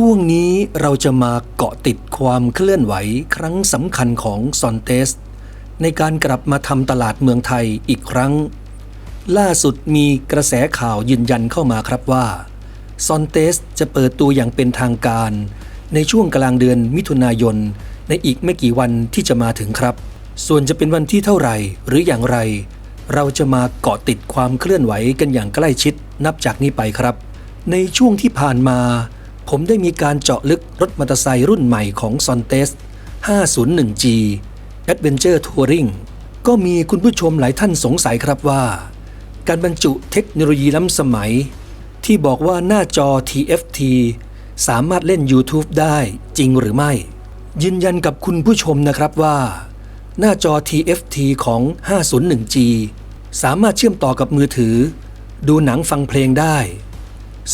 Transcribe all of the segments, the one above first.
ช่วงนี้เราจะมาเกาะติดความเคลื่อนไหวครั้งสำคัญของซอนเตส ในการกลับมาทำตลาดเมืองไทยอีกครั้ง ล่าสุดมีกระแสข่าวยืนยันเข้ามาครับว่าซอนเตสจะเปิดตัวอย่างเป็นทางการ ในช่วงกลางเดือนมิถุนายน ในอีกไม่กี่วันที่จะมาถึงครับ ส่วนจะเป็นวันที่เท่าไหร่หรืออย่างไร เราจะมาเกาะติดความเคลื่อนไหวกันอย่างใกล้ชิดนับจากนี้ไปครับ ในช่วงที่ผ่านมา ผมได้มีการเจาะลึกรถมอเตอร์ไซค์รุ่นใหม่ของ s o n t e s 501G Adventure Touring ก็มีคุณผู้ชมหลายท่านสงสัยครับว่า การบรรจุเทคโนโลยีล้ำสมัย ที่บอกว่าหน้าจอ TFT สามารถเล่น YouTube ได้จริงหรือไม่ ยืนยันกับคุณผู้ชมนะครับว่า หน้าจอ TFT ของ 501G สามารถเชื่อมต่อกับมือถือ ดูหนังฟังเพลงได้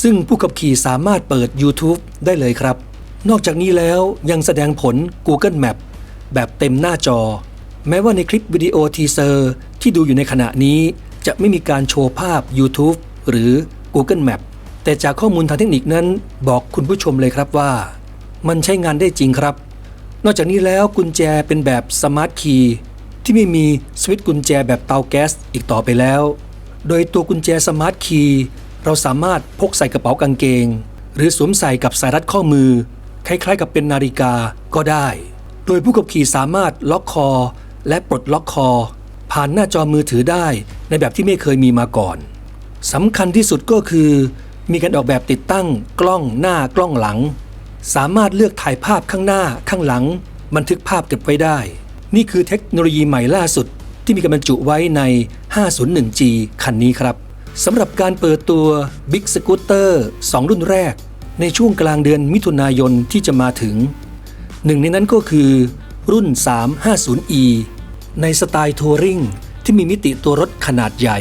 ซึ่งผู้ขับขี่สามารถเปิด YouTube ได้เลยครับ นอกจากนี้แล้วยังแสดงผล Google Map แบบเต็มหน้าจอ แม้ว่าในคลิปวิดีโอทีเซอร์ที่ดูอยู่ในขณะนี้ จะไม่มีการโชว์ภาพ YouTube หรือ Google Map แต่จากข้อมูลทางเทคนิคนั้นบอกคุณผู้ชมเลยครับว่า มันใช้งานได้จริงครับ นอกจากนี้แล้วกุญแจเป็นแบบสมาร์ทคีย์ที่ไม่มีสวิตช์กุญแจแบบเตาแก๊สอีกต่อไปแล้ว โดยตัวกุญแจสมาร์ทคีย์ เราสามารถพกใส่กระเป๋ากางเกง หรือสวมใส่กับสายรัดข้อมือ คล้ายๆกับเป็นนาฬิกาก็ได้ โดยผู้ขับขี่สามารถล็อกคอ และปลดล็อกคอ ผ่านหน้าจอมือถือได้ในแบบที่ไม่เคยมีมาก่อนสำคัญที่สุดก็คือ มีการออกแบบติดตั้งกล้องหน้ากล้องหลัง สามารถเลือกถ่ายภาพข้างหน้าข้างหลัง บันทึกภาพเก็บไว้ได้ นี่คือเทคโนโลยีใหม่ล่าสุดที่มีการบรรจุไว้ใน 501G คันนี้ครับ สำหรับการเปิดตัว Big Scooter 2 รุ่นแรก ในช่วงกลางเดือนมิถุนายนที่จะมาถึง หนึ่งในนั้นก็คือ รุ่น 350e ในสไตล์ทัวริงที่มีมิติตัวรถขนาดใหญ่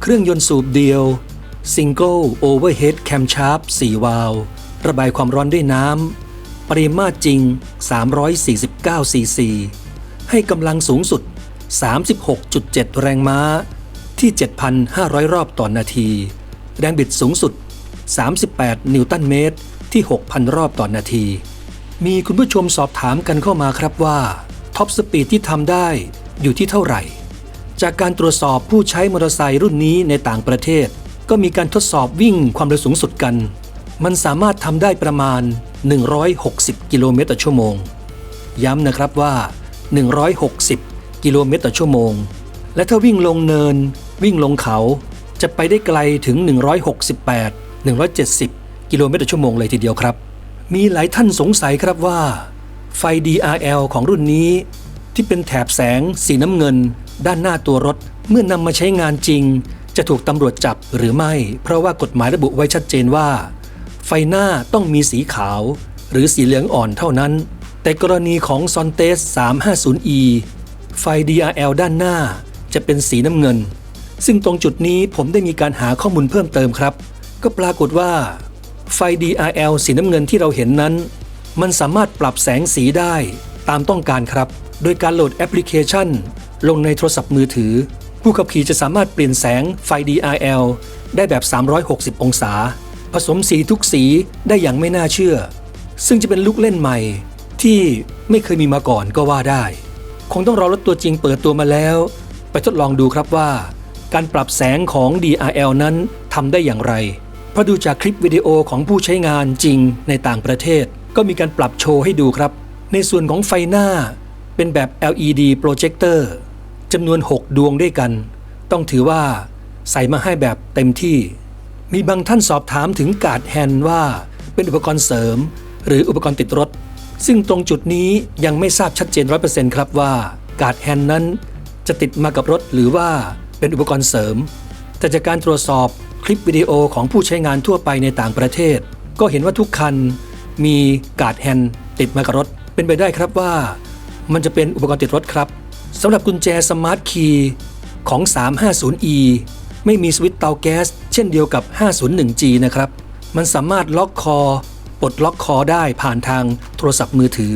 เครื่องยนต์สูบเดียว Single Overhead Camshaft 4วาล์วระบายความร้อนด้วยน้ำ ปริมาตรจริง 349 ซีซี ให้กำลังสูงสุด 36.7 แรงม้า ที่ 7,500 รอบต่อนนาที แรงบิดสูงสุด 38 นิวตันเมตร ที่ 6,000 รอบต่อนนาที มีคุณผู้ชมสอบถามกันเข้ามาครับว่าท็อปสปีดที่ทำได้อยู่ที่เท่าไหร่ จากการตรวจสอบผู้ใช้มอเตอร์ไซค์รุ่นนี้ในต่างประเทศ ก็มีการทดสอบวิ่งความเร็วสูงสุดกัน มันสามารถทำได้ประมาณ 160 กิโลเมตรต่อชั่วโมง ย้ำนะครับว่า 160 กิโลเมตรต่อชั่วโมง และถ้าวิ่งลงเนิน วิ่งลงเขาจะไปได้ไกลถึง 168 170 กิโลเมตรต่อชั่วโมงเลยทีเดียวครับ มีหลายท่านสงสัยครับว่า ไฟ DRL ของรุ่นนี้ ที่เป็นแถบแสงสีน้ำเงิน ด้านหน้าตัวรถ เมื่อนนำมาใช้งานจริง จะถูกตำรวจจับหรือไม่ เพราะว่ากฎหมายระบุไว้ชัดเจนว่า ไฟหน้าต้องมีสีขาว หรือสีเหลืองอ่อนเท่านั้น แต่กรณีของ s o n t e s 350e ไฟ DRL ด้านหน้าจะเป็นสีน้ำเงิน ซึ่งตรงจุดนี้ผมได้มีการหาข้อมูลเพิ่มเติมครับ ก็ปรากฏว่า ไฟ DRL สีน้ำเงินที่เราเห็นนั้น มันสามารถปรับแสงสีได้ตามต้องการครับ โดยการโหลดแอปพลิเคชัน ลงในโทรศัพท์มือถือ ผู้ขับขี่จะสามารถเปลี่ยนแสงไฟ DRL ได้แบบ 360 องศา ผสมสีทุกสีได้อย่างไม่น่าเชื่อ ซึ่งจะเป็นลูกเล่นใหม่ที่ไม่เคยมีมาก่อนก็ว่าได้ คงต้องรอรถตัวจริงเปิดตัวมาแล้ว ไปทดลองดูครับว่า การปรับแสงของ DRL นั้นทำได้อย่างไร เพราะดูจากคลิปวิดีโอของผู้ใช้งานจริงในต่างประเทศ ก็มีการปรับโชว์ให้ดูครับ ในส่วนของไฟหน้า เป็นแบบ LED projector จำนวน 6 ดวงด้วยกัน ต้องถือว่าใส่มาให้แบบเต็มที่ มีบางท่านสอบถามถึงการ์ดแฮนด์ว่าเป็นอุปกรณ์เสริม หรืออุปกรณ์ติดรถ ซึ่งตรงจุดนี้ยังไม่ทราบชัดเจน 100%ครับว่าการ์ดแฮนด์นั้นจะติดมากับรถหรือว่า เป็นอุปกรณ์เสริม แต่จากการตรวจสอบคลิปวิดีโอของผู้ใช้งานทั่วไปในต่างประเทศ ก็เห็นว่าทุกคันมีการ์ดแฮนด์ติดมากับรถ เป็นไปได้ครับว่า มันจะเป็นอุปกรณ์ติดรถครับสำหรับกุญแจสมาร์ทคีย์ของ 350e ไม่มีสวิตช์เตาแก๊ส เช่นเดียวกับ 501g นะครับ มันสามารถล็อกคอปลดล็อกคอได้ผ่านทางโทรศัพท์มือถือ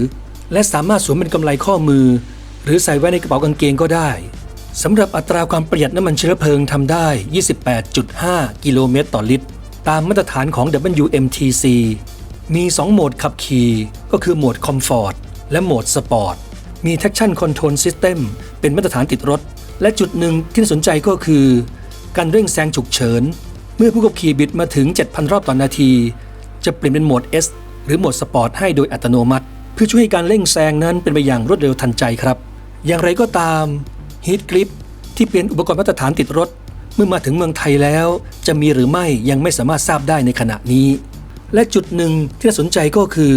และสามารถสวมเป็นกำไลข้อมือ หรือใส่ไว้ในกระเป๋ากางเกงก็ได้ สำหรับอัตราความประหยัดน้ำมันเชื้อเพลิงทำได้ 28.5 กิโลเมตรต่อลิตร ตามมาตรฐานของ WMTC มี 2 โหมดขับขี่ก็คือโหมดคอมฟอร์ตและโหมดสปอร์ต มี Traction Control System เป็นมาตรฐานติดรถ และจุดหนึ่งที่น่าสนใจก็คือ การเร่งแซงฉุกเฉิน เมื่อผู้ขับขี่บิดมาถึง 7,000 รอบต่อนนาที จะเปลี่ยนเป็นโหมด S หรือโหมดสปอร์ตให้โดยอัตโนมัติ เพื่อช่วยให้การเร่งแซงนั้นเป็นไปอย่างรวดเร็วทันใจครับ อย่างไรก็ตาม Heat Grip ที่เป็นอุปกรณ์มาตรฐานติดรถ เมื่อมาถึงเมืองไทยแล้ว จะมีหรือไม่ยังไม่สามารถทราบได้ในขณะนี้ และจุดหนึ่งที่น่าสนใจก็คือ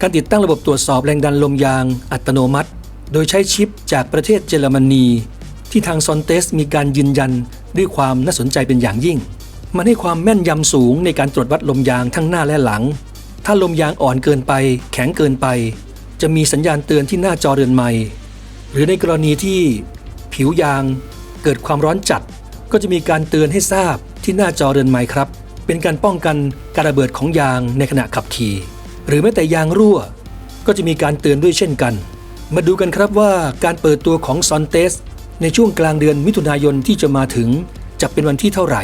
การติดตั้งระบบตรวจสอบแรงดันลมยางอัตโนมัติ โดยใช้ชิปจากประเทศเยอรมนี ที่ทางซอนเตสมีการยืนยันด้วยความน่าสนใจเป็นอย่างยิ่ง มันให้ความแม่นยำสูงในการตรวจวัดลมยางทั้งหน้าและหลัง ถ้าลมยางอ่อนเกินไป แข็งเกินไป จะมีสัญญาณเตือนที่หน้าจอเรือนไม้หรือในกรณีที่ ผิวยาง เกิดความร้อนจัด ก็จะมีการเตือนให้ทราบที่หน้าจอเรือนไม้ครับ เป็นการป้องกันการระเบิดของยางในขณะขับขี่ หรือแม้แต่ยางรั่ว ก็จะมีการเตือนด้วยเช่นกัน มาดูกันครับว่าการเปิดตัวของซอนเตสในช่วงกลางเดือนมิถุนายนที่จะมาถึง จะเป็นวันที่เท่าไหร่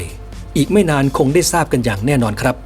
อีกไม่นานคงได้ทราบกันอย่างแน่นอนครับ